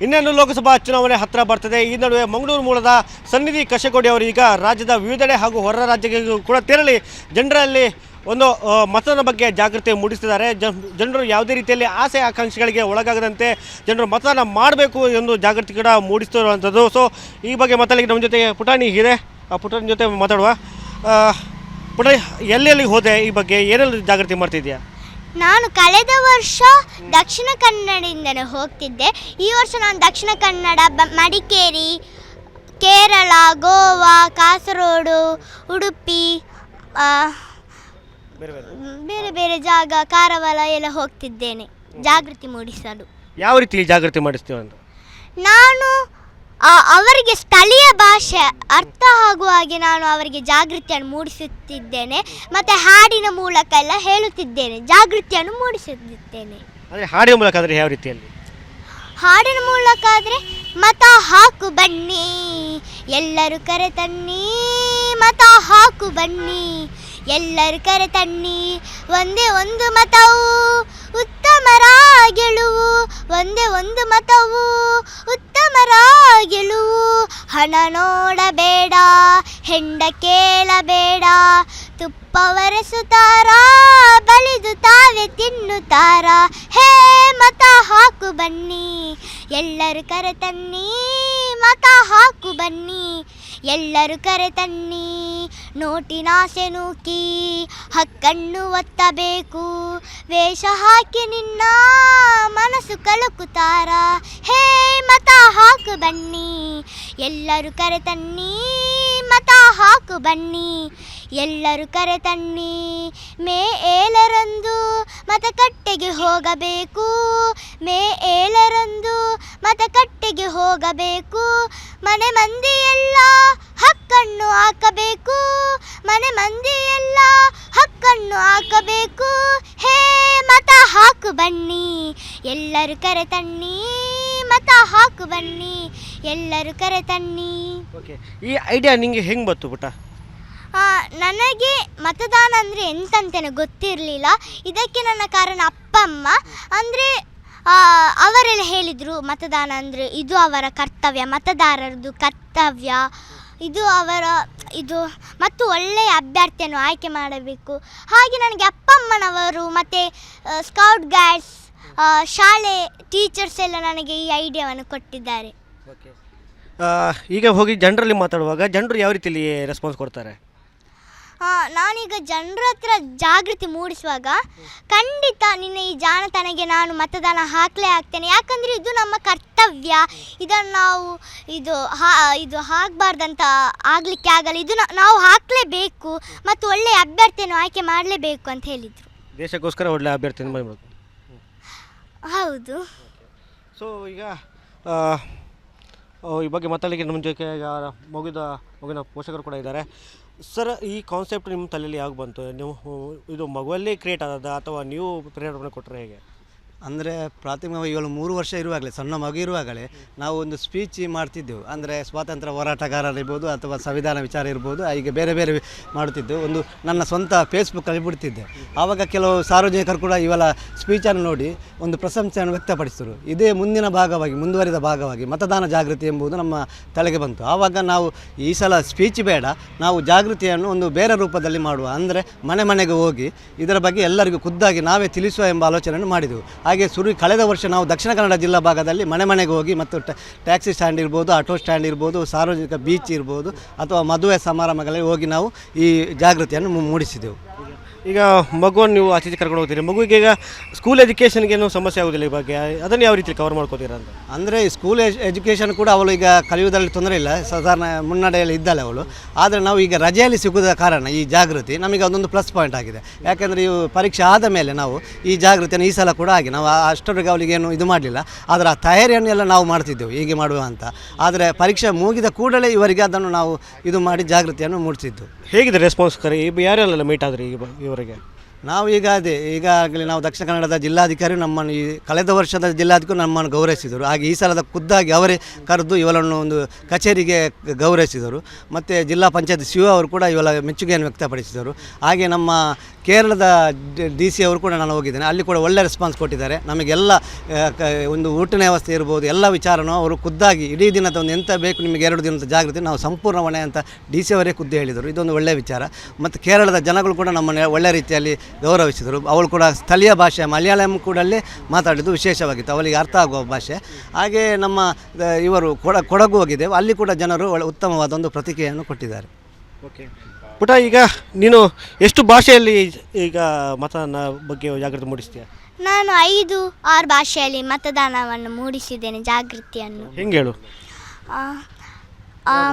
ಇನ್ನೇನು ಲೋಕಸಭಾ ಚುನಾವಣೆ ಹತ್ತಿರ ಬರ್ತದೆ, ಈ ನಡುವೆ ಮಂಗಳೂರು ಮೂಲದ ಸನ್ನಿಧಿ ಕಶೆಕೋಡಿ ಅವರು ಈಗ ರಾಜ್ಯದ ವಿವಿಧೆಡೆ ಹಾಗೂ ಹೊರ ರಾಜ್ಯಗಳಿಗೂ ಕೂಡ ತೆರಳಿ ಜನರಲ್ಲಿ ಒಂದು ಮತದ ಬಗ್ಗೆ ಜಾಗೃತಿ ಮೂಡಿಸ್ತಿದ್ದಾರೆ ಜನ್- ಜನರು ಯಾವುದೇ ರೀತಿಯಲ್ಲಿ ಆಸೆ ಆಕಾಂಕ್ಷೆಗಳಿಗೆ ಒಳಗಾಗದಂತೆ ಜನರು ಮತದಾನ ಮಾಡಬೇಕು ಎಂದು ಜಾಗೃತಿ ಕೂಡ ಮೂಡಿಸ್ತಿರುವಂಥದ್ದು ಸೊ ಈ ಬಗ್ಗೆ ಮಾತಾಡಲಿಕ್ಕೆ ನಮ್ಮ ಜೊತೆಗೆ ಪುಟಾಣಿ ಇದೆ. ಆ, ಪುಟಾಣಿ ಜೊತೆ ಮಾತಾಡುವ ಪುಟಾಣಿ, ಎಲ್ಲೆಲ್ಲಿ ಹೋದೆ ಈ ಬಗ್ಗೆ ಏನೆಲ್ಲ ಜಾಗೃತಿ ಮಾಡ್ತಿದ್ಯಾ ನಾನು ಕಳೆದ ವರ್ಷ ದಕ್ಷಿಣ ಕನ್ನಡದಿಂದಲೇ ಹೋಗ್ತಿದ್ದೆ. ಈ ವರ್ಷ ನಾನು ದಕ್ಷಿಣ ಕನ್ನಡ ಬ- ಮಡಿಕೇರಿ ಕೇರಳ ಗೋವಾ ಕಾಸರಗೋಡು ಉಡುಪಿ ಆ, ಬೇರೆ ಬೇರೆ. ಜಾಗ ಕಾರವಾರ ಎಲ್ಲ ಹೋಗ್ತಿದ್ದೇನೆ. ಜಾಗೃತಿ ಮೂಡಿಸಲು. ಯಾವ ರೀತಿ ಜಾಗೃತಿ ಮಾಡಿಸ್ತೀವಿ ಅಂತ? ನಾನು ಅವರಿಗೆ ಸ್ಥಳೀಯ ಭಾಷೆ ಅರ್ಥ ಆಗುವ ಹಾಗೆ ನಾನು ಅವರಿಗೆ ಜಾಗೃತಿಯನ್ನು ಮೂಡಿಸುತ್ತಿದ್ದೇನೆ. ಮತ್ತೆ ಹಾಡಿನ ಮೂಲಕ ಎಲ್ಲ ಹೇಳುತ್ತಿದ್ದೇನೆ. ಜಾಗೃತಿಯನ್ನು ಮೂಡಿಸುತ್ತಿದ್ದೇನೆ. ಅಂದರೆ ಹಾಡಿನ ಮೂಲಕ ಆದ್ರೆ ಯಾವ ರೀತಿಯಲ್ಲಿ? ಹಾಡಿನ ಮೂಲಕ ಆದರೆ ಮತ ಹಾಕು ಬನ್ನಿ. ಎಲ್ಲರೂ ಕರೆ ತನ್ನಿ. ಮತ ಹಾಕು ಬನ್ನಿ. ಎಲ್ಲರೂ ಕರೆ ತನ್ನಿ. ಒಂದೇ ಒಂದು ಮತವು ಉತ್ತಮರ ಗೆಲುವು ಒಂದೇ ಒಂದು ಮತವು ಉತ್ತಮರ ಗೆಲುವು. ಹಣ ನೋಡಬೇಡ, ಹೆಂಡ ಕೇಳಬೇಡ. ತುಪ್ಪ ಬಲಿದು ತಾವೇ ತಿನ್ನುತ್ತಾರ. ಹೇ, ಮತ ಹಾಕು ಬನ್ನಿ. ಎಲ್ಲರೂ ಕರೆ ತನ್ನಿ ಮತ ಹಾಕು ಬನ್ನಿ. ಎಲ್ಲರೂ ಕರೆ ತನ್ನಿ ನೋಟಿನಾಸೆ ನೂಕಿ ಹಕ್ಕಣ್ಣು ಒತ್ತಬೇಕು. ವೇಷ ಹಾಕಿ ನಿನ್ನ ಮನಸ್ಸು ಕಳುಕುತಾರ ಹೇ, ಮತ ಹಾಕು ಬನ್ನಿ. ಎಲ್ಲರೂ ಕರೆ ತನ್ನಿ, ಮತ ಹಾಕು ಬನ್ನಿ. ಎಲ್ಲರೂ ಕರೆ ತನ್ನಿ, ಮೇ ಏಳರಂದು ಮತಕಟ್ಟೆಗೆ ಹೋಗಬೇಕು. ಮೇ ಏಳರಂದು ಮತಕಟ್ಟೆಗೆ ಹೋಗಬೇಕು. ಮನೆ ಮಂದಿ ಬನ್ನಿ ಎಲ್ಲರೂ ಕರೆ ತನ್ನಿ ಮತ ಹಾಕು ಬನ್ನಿ ಎಲ್ಲರೂ ಕರೆ ತನ್ನಿ. ಓಕೆ ಈ ಐಡಿಯಾ ನಿಮಗೆ ಹೆಂಗೆ ಬಂತು ಪುಟ ಆ, ನನಗೆ ಮತದಾನ ಅಂದರೆ ಎಂತಂತೇನೆ ಗೊತ್ತಿರಲಿಲ್ಲ. ಇದಕ್ಕೆ ನನ್ನ ಕಾರಣ ಅಪ್ಪ ಅಮ್ಮ ಅಂದರೆ ಅವರೆಲ್ಲ ಹೇಳಿದರು ಮತದಾನ ಅಂದರೆ ಇದು ಅವರ ಕರ್ತವ್ಯ ಮತದಾರರದು ಕರ್ತವ್ಯ. ಇದು ಅವರ, ಇದು ಮತ್ತು ಒಳ್ಳೆಯ ಅಭ್ಯರ್ಥಿಯನ್ನು ಆಯ್ಕೆ ಮಾಡಬೇಕು. ಹಾಗೆ ನನಗೆ ಅಪ್ಪ ಅಮ್ಮನವರು ಮತ್ತು ಸ್ಕೌಟ್ ಗೈಡ್ಸ್ ಶಾಲೆ ಟೀಚರ್ಸ್ ಎಲ್ಲ ನನಗೆ ಈ ಐಡಿಯಾವನ್ನು ಕೊಟ್ಟಿದ್ದಾರೆ. ಈಗ ಹೋಗಿ ಜನರಲ್ಲಿ ಮಾತಾಡುವಾಗ ಜನರು ಯಾವ ರೀತಿಯಲ್ಲಿ ರೆಸ್ಪಾನ್ಸ್ ಕೊಡ್ತಾರೆ? ನಾನೀಗ ಜನರ ಹತ್ರ ಜಾಗೃತಿ ಮೂಡಿಸುವಾಗ ಖಂಡಿತ ನಿನ್ನ ಈ ಜಾಣತನಗೆ ನಾನು ಮತದಾನ ಹಾಕಲೇ ಹಾಕ್ತೇನೆ ಯಾಕಂದರೆ ಇದು ನಮ್ಮ ಕರ್ತವ್ಯ. ಇದನ್ನು ನಾವು ಇದು ಹಾ ಇದು ಹಾಕಬಾರ್ದಂತ ಆಗಲಿಕ್ಕೆ ಆಗಲ್ಲ. ಇದು ನಾವು ಹಾಕಲೇಬೇಕು ಮತ್ತು ಒಳ್ಳೆಯ ಅಭ್ಯರ್ಥಿಯನ್ನು ಆಯ್ಕೆ ಮಾಡಲೇಬೇಕು ಅಂತ ಹೇಳಿದರು. ದೇಶಕ್ಕೋಸ್ಕರ ಒಳ್ಳೆ ಅಭ್ಯರ್ಥಿಯನ್ನು ಮಾಡಬೇಕು ಹೌದು. ಸೊ ಈಗ ಈ ಬಗ್ಗೆ ಮಾತಾಡಲಿಕ್ಕೆ ನಮ್ಮ ಜೊತೆ ಈಗ ಮಗುದ ಮಗುವಿನ ಪೋಷಕರು ಕೂಡ ಇದ್ದಾರೆ. ಸರ್, ಈ ಕಾನ್ಸೆಪ್ಟ್ ನಿಮ್ಮ ತಲೆಯಲ್ಲಿ ಯಾವಾಗ ಬಂತು? ನೀವು, ಇದು ಮಗುವಲ್ಲೇ ಕ್ರಿಯೇಟ್ ಆದದ ಅಥವಾ ನೀವು ಪ್ರೇರಣೆ ಕೊಟ್ಟರೆ ಹೇಗೆ? ಅಂದರೆ ಪ್ರಾಥಮಿಕವಾಗಿ ಏಳು ಮೂರು ವರ್ಷ ಇರುವಾಗಲೇ, ಸಣ್ಣ ಮಗು ಇರುವಾಗಲೇ ನಾವು ಒಂದು ಸ್ಪೀಚ್ ಮಾಡ್ತಿದ್ದೆವು. ಅಂದರೆ ಸ್ವಾತಂತ್ರ್ಯ ಹೋರಾಟಗಾರರಿರ್ಬೋದು ಅಥವಾ ಸಂವಿಧಾನ ವಿಚಾರ ಇರ್ಬೋದು, ಹೀಗೆ ಬೇರೆ ಬೇರೆ ಮಾಡುತ್ತಿದ್ದೆವು. ಒಂದು ನನ್ನ ಸ್ವಂತ ಫೇಸ್ಬುಕ್ಕಲ್ಲಿ ಬಿಡ್ತಿದ್ದೆ. ಆವಾಗ ಕೆಲವು ಸಾರ್ವಜನಿಕರು ಕೂಡ ಇವೆಲ್ಲ ಸ್ಪೀಚನ್ನು ನೋಡಿ ಒಂದು ಪ್ರಶಂಸೆಯನ್ನು ವ್ಯಕ್ತಪಡಿಸಿದರು. ಇದೇ ಮುಂದಿನ ಭಾಗವಾಗಿ, ಮುಂದುವರಿದ ಭಾಗವಾಗಿ ಮತದಾನ ಜಾಗೃತಿ ಎಂಬುದು ನಮ್ಮ ತಲೆಗೆ ಬಂತು. ಆವಾಗ ನಾವು ಈ ಸಲ ಸ್ಪೀಚ್ ಬೇಡ, ನಾವು ಜಾಗೃತಿಯನ್ನು ಒಂದು ಬೇರೆ ರೂಪದಲ್ಲಿ ಮಾಡುವ. ಅಂದರೆ ಮನೆ ಮನೆಗೆ ಹೋಗಿ ಇದರ ಬಗ್ಗೆ ಎಲ್ಲರಿಗೂ ಖುದ್ದಾಗಿ ನಾವೇ ತಿಳಿಸುವ ಎಂಬ ಆಲೋಚನೆಯನ್ನು ಮಾಡಿದೆವು. ಹಾಗೆ ಸುರಿ ಕಳೆದ ವರ್ಷ ನಾವು ದಕ್ಷಿಣ ಕನ್ನಡ ಜಿಲ್ಲಾ ಭಾಗದಲ್ಲಿ ಮನೆ ಮನೆಗೆ ಹೋಗಿ ಮತ್ತು ಟ್ಯಾ- ಟ್ಯಾಕ್ಸಿ ಸ್ಟ್ಯಾಂಡ್ ಇರ್ಬೋದು, ಆಟೋ ಸ್ಟ್ಯಾಂಡ್ ಇರ್ಬೋದು, ಸಾರ್ವಜನಿಕ ಬೀಚ್ ಇರ್ಬೋದು ಅಥವಾ ಮದುವೆ ಸಮಾರಂಭಗಳಲ್ಲಿ ಹೋಗಿ ನಾವು ಈ ಜಾಗೃತಿಯನ್ನು ಮೂಡಿಸಿದೆವು. ಈಗ ಮಗುವನ್ನು ನೀವು ಆಚೆ ಕರ್ಕೊಂಡು ಹೋಗ್ತೀರಿ. ಮಗುವಿಗೆ ಈಗ ಸ್ಕೂಲ್ ಎಜುಕೇಷನ್ಗೆ ಏನು ಸಮಸ್ಯೆ ಆಗೋದಿಲ್ಲ ಈ ಬಗ್ಗೆ. ಅದನ್ನು ಯಾವ ರೀತಿ ಕವರ್ ಮಾಡ್ಕೋತೀರಾ ಅಂತ? ಅಂದರೆ ಸ್ಕೂಲ್ ಎಜುಕೇಷನ್ ಕೂಡ ಅವಳು ಈಗ ಕಲಿಯುವುದರಲ್ಲಿ ತೊಂದರೆ ಇಲ್ಲ. ಸಾಧಾರಣ ಮುನ್ನಡೆಯಲ್ಲಿ ಇದ್ದಾಳೆ ಅವಳು. ಆದರೆ ನಾವು ಈಗ ರಜೆಯಲ್ಲಿ ಸಿಗುವುದ ಕಾರಣ ಈ ಜಾಗೃತಿ ನಮಗೆ ಅದೊಂದು ಪ್ಲಸ್ ಪಾಯಿಂಟ್ ಆಗಿದೆ. ಯಾಕೆಂದರೆ ಇವು ಪರೀಕ್ಷೆ ಆದ ಮೇಲೆ ನಾವು ಈ ಜಾಗೃತಿಯನ್ನು ಈ ಸಲ ಕೂಡ ಆಗಿ ನಾವು ಆ- ಅಷ್ಟರವರೆಗೆ ಅವಳಿಗೆ ಏನು ಇದು ಮಾಡಲಿಲ್ಲ. ಆದರೆ ಆ ತಯಾರಿಯನ್ನೆಲ್ಲ ನಾವು ಮಾಡ್ತಿದ್ದೆವು. ಹೀಗೆ ಮಾಡುವ ಅಂತ. ಆದರೆ ಪರೀಕ್ಷೆ ಮುಗಿದ ಕೂಡಲೇ ಇವರಿಗೆ ಅದನ್ನು ನಾವು ಇದು ಮಾಡಿ ಜಾಗೃತಿಯನ್ನು ಮೂಡಿಸಿದ್ದು. ಹೇಗಿದೆ ರೆಸ್ಪಾನ್ಸ್ ಕರೆ? ಯಾರೆಲ್ಲ ಮೀಟ್ ಆದರೆ ಈಗ? ಇವರಿಗೆ. ನಾವು ಈಗ ಅದೇ, ಈಗಾಗಲೇ ನಾವು ದಕ್ಷಿಣ ಕನ್ನಡದ ಜಿಲ್ಲಾಧಿಕಾರಿ ನಮ್ಮನ್ನು ಈ ಕಳೆದ ವರ್ಷದ ಜಿಲ್ಲಾಧಿಕಾರಿ ನಮ್ಮನ್ನು ಗೌರವಿಸಿದರು. ಹಾಗೆ ಈ ಸಲದ ಖುದ್ದಾಗಿ ಅವರೇ ಕರೆದು ಇವಳನ್ನು ಒಂದು ಕಚೇರಿಗೆ ಗೌರವಿಸಿದರು. ಮತ್ತು ಜಿಲ್ಲಾ ಪಂಚಾಯತ್ ಸಿ ಅವರು ಕೂಡ ಇವಳ ಮೆಚ್ಚುಗೆಯನ್ನು ವ್ಯಕ್ತಪಡಿಸಿದರು. ಹಾಗೆ ನಮ್ಮ ಕೇರಳದ ಡಿ ಸಿ ಅವರು ಕೂಡ ನಾನು ಹೋಗಿದ್ದೇನೆ. ಅಲ್ಲಿ ಕೂಡ ಒಳ್ಳೆ ರೆಸ್ಪಾನ್ಸ್ ಕೊಟ್ಟಿದ್ದಾರೆ. ನಮಗೆಲ್ಲ ಒಂದು ಊಟನ ವ್ಯವಸ್ಥೆ ಇರ್ಬೋದು, ಎಲ್ಲ ವಿಚಾರನೂ ಅವರು ಖುದ್ದಾಗಿ ಇಡೀ ದಿನದ ಒಂದು ಎಂತ ಬೇಕು ನಿಮಗೆ ಎರಡು ದಿನದ ಜಾಗೃತಿ ನಾವು ಸಂಪೂರ್ಣ ಹೊಣೆ ಅಂತ ಡಿ ಸಿ ಅವರೇ ಖುದ್ದು ಹೇಳಿದರು. ಇದೊಂದು ಒಳ್ಳೆಯ ವಿಚಾರ. ಮತ್ತು ಕೇರಳದ ಜನಗಳು ಕೂಡ ನಮ್ಮನ್ನು ಒಳ್ಳೆ ರೀತಿಯಲ್ಲಿ ಗೌರವಿಸಿದರು. ಅವಳು ಕೂಡ ಸ್ಥಳೀಯ ಭಾಷೆ ಮಲಯಾಳಂ ಕೂಡ ಅಲ್ಲಿ ಮಾತಾಡಿದ್ದು ವಿಶೇಷವಾಗಿತ್ತು. ಅವಳಿಗೆ ಅರ್ಥ ಆಗುವ ಭಾಷೆ. ಹಾಗೆ ನಮ್ಮ ಇವರು ಕೊಡ ಕೊಡಗು ಹೋಗಿದೆ. ಅಲ್ಲಿ ಕೂಡ ಜನರು ಒಳ್ಳೆ ಉತ್ತಮವಾದ ಒಂದು ಪ್ರತಿಕ್ರಿಯೆಯನ್ನು ಕೊಟ್ಟಿದ್ದಾರೆ. ಓಕೆ. ಪುಟ ಈಗ ನೀನು ಎಷ್ಟು ಭಾಷೆಯಲ್ಲಿ ಈಗ ಮತದಾನ ಬಗ್ಗೆ ಜಾಗೃತಿ ಮೂಡಿಸ್ತೀಯ? ನಾನು ಐದು ಆರು ಭಾಷೆಯಲ್ಲಿ ಮತದಾನವನ್ನು ಮೂಡಿಸಿದ್ದೇನೆ ಜಾಗೃತಿಯನ್ನು. ಹೆಂಗೆ ಹೇಳು? ಆ, ಆ,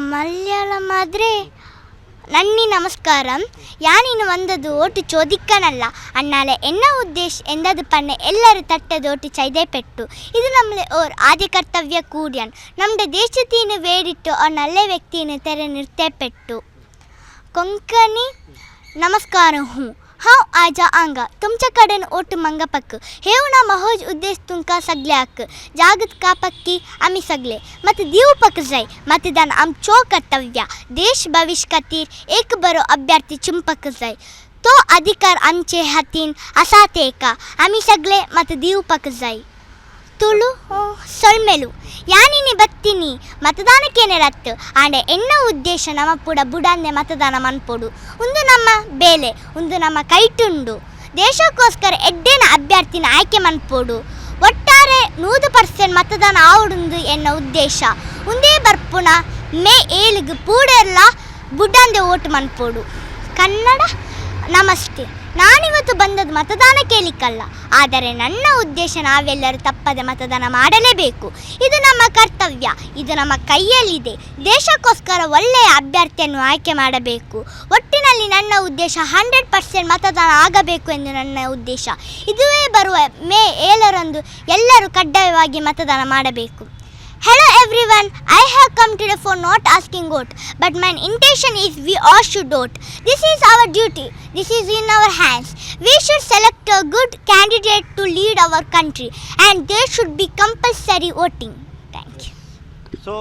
ನನ್ನಿ ನಮಸ್ಕಾರಂ ಯಾನೀನು ವಂದದು ಓಟು ಚೋದಿಕ್ಕನಲ್ಲ ಅಣ್ಣಾಲೆ ಎನ್ನ ಉದ್ದೇಶ ಎಂದದು ಪಣ್ಣೆ ಎಲ್ಲರೂ ತಟ್ಟದ ಓಟು ಚೈದೆ ಪೆಟ್ಟು ಇದು ನಮ್ಮಲೆ ಓರ್ ಆದಿ ಕರ್ತವ್ಯ ಕೂಡ್ಯನ್ ನಮ್ಡೆ ದೇಶತೀನು ವೇಡಿಟ್ಟು ಆ ನಲ್ಲೆ ವ್ಯಕ್ತಿಯನ್ನು ತೆರೆ ನಿರ್ತೆ ಪೆಟ್ಟು ಕೊಂಕಣಿ ನಮಸ್ಕಾರ ಹ್ಞೂ हांव आजा आंगा तुमच्या कडेन ओट मंगपक हेव ना महोज उद्देश तुमकां सगल्याक जागत कापक्की आमी सगळे. मत दिवपक जाय. मतदान आमचो कर्तव्य देश भविश्य खातीर एक बरो अभ्यर्थी चिंपक जाय. तो अधिकार आमचे हातीन आसा तेका आमी सगळे मत दिवपक जाय. ತುಳು ಸೊಳ್ಮೆಲು. ಯಾನಿನಿ ಬತ್ತಿನಿ ಮತದಾನಕ್ಕೇನೆ ರತ್ತು ಆಂಡೆ ಎನ್ನ ಉದ್ದೇಶ ನಮ್ಮ ಪುಡ, ಬುಡಾಂದೆ ಮತದಾನ ಮನ್ಪೊಡು. ಒಂದು ನಮ್ಮ ಬೇಲೆ ಒಂದು ನಮ್ಮ ಕೈಟುಂಡು ದೇಶಕ್ಕೋಸ್ಕರ ಎಡ್ಡೆನ ಅಭ್ಯರ್ಥಿನ ಆಯ್ಕೆ ಮನ್ಪೊಡು. ಒಟ್ಟಾರೆ ನೂರು ಪರ್ಸೆಂಟ್ ಮತದಾನ ಆವಡುಂದು ಎನ್ನ ಉದ್ದೇಶ. ಒಂದೇ ಬರ್ಪುನ ಮೇ ಏಳಿಗೆ ಪೂಡೆಲ್ಲ ಬುಡಂದೆ ಓಟ್ ಮನ್ಪೊಡು. ಕನ್ನಡ, ನಮಸ್ತೆ. ನಾನಿವತ್ತು ಬಂದದ್ದು ಮತದಾನ ಕೇಳಿಕ್ಕಲ್ಲ. ಆದರೆ ನನ್ನ ಉದ್ದೇಶ ನಾವೆಲ್ಲರೂ ತಪ್ಪದೆ ಮತದಾನ ಮಾಡಲೇಬೇಕು. ಇದು ನಮ್ಮ ಕರ್ತವ್ಯ. ಇದು ನಮ್ಮ ಕೈಯಲ್ಲಿದೆ. ದೇಶಕ್ಕೋಸ್ಕರ ಒಳ್ಳೆಯ ಅಭ್ಯರ್ಥಿಯನ್ನು ಆಯ್ಕೆ ಮಾಡಬೇಕು. ಒಟ್ಟಿನಲ್ಲಿ ನನ್ನ ಉದ್ದೇಶ ಹಂಡ್ರೆಡ್ ಪರ್ಸೆಂಟ್ ಮತದಾನ ಆಗಬೇಕು ಎಂದು ನನ್ನ ಉದ್ದೇಶ. ಇದುವೇ ಬರುವ ಮೇ ಏಳರಂದು ಎಲ್ಲರೂ ಕಡ್ಡಾಯವಾಗಿ ಮತದಾನ ಮಾಡಬೇಕು. Hello everyone, I have come today for not asking vote, but my intention is we all should vote. This is our duty, this is in our hands. We should select a good candidate to lead our country, and there should be compulsory voting. Thank you. So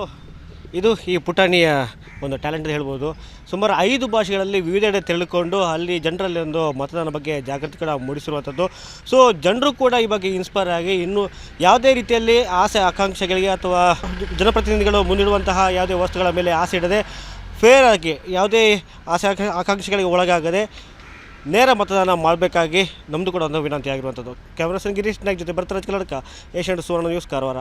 ಇದು ಈ ಪುಟಾಣಿಯ ಒಂದು talent ಅಂತ ಹೇಳ್ಬೋದು. ಸುಮಾರು ಐದು ಭಾಷೆಗಳಲ್ಲಿ ವಿವಿಧೆಡೆ ತಿಳ್ಕೊಂಡು ಅಲ್ಲಿ ಜನರಲ್ಲಿ ಒಂದು ಮತದಾನ ಬಗ್ಗೆ ಜಾಗೃತಿ ಕೂಡ ಮೂಡಿಸಿರುವಂಥದ್ದು. ಸೊ ಜನರು ಕೂಡ ಈ ಬಗ್ಗೆ ಇನ್ಸ್ಪೈರ್ ಆಗಿ ಇನ್ನು ಯಾವುದೇ ರೀತಿಯಲ್ಲಿ ಆಸೆ, ಆಕಾಂಕ್ಷೆಗಳಿಗೆ ಅಥವಾ ಜನಪ್ರತಿನಿಧಿಗಳು ಮುಂದಿಡುವಂತಹ ಯಾವುದೇ ವಸ್ತುಗಳ ಮೇಲೆ ಆಸೆ ಇಡದೆ ಫೇರ್ ಆಗಿ ಯಾವುದೇ ಆಸೆ ಆಕಾಂಕ್ಷೆಗಳಿಗೆ ಒಳಗಾಗದೆ ನೇರ ಮತದಾನ ಮಾಡಬೇಕಾಗಿ ನಮ್ಮದು ಕೂಡ ಒಂದು ವಿನಂತಿ ಆಗಿರುವಂಥದ್ದು ಕ್ಯಾಮ್ರಾ ಗಿರೀಶ್ ನಾಯ್ಕ ಜೊತೆ ಭರತರಾಜ್ ಕನ್ನಡಕ Asianet Suvarna news, Karwar.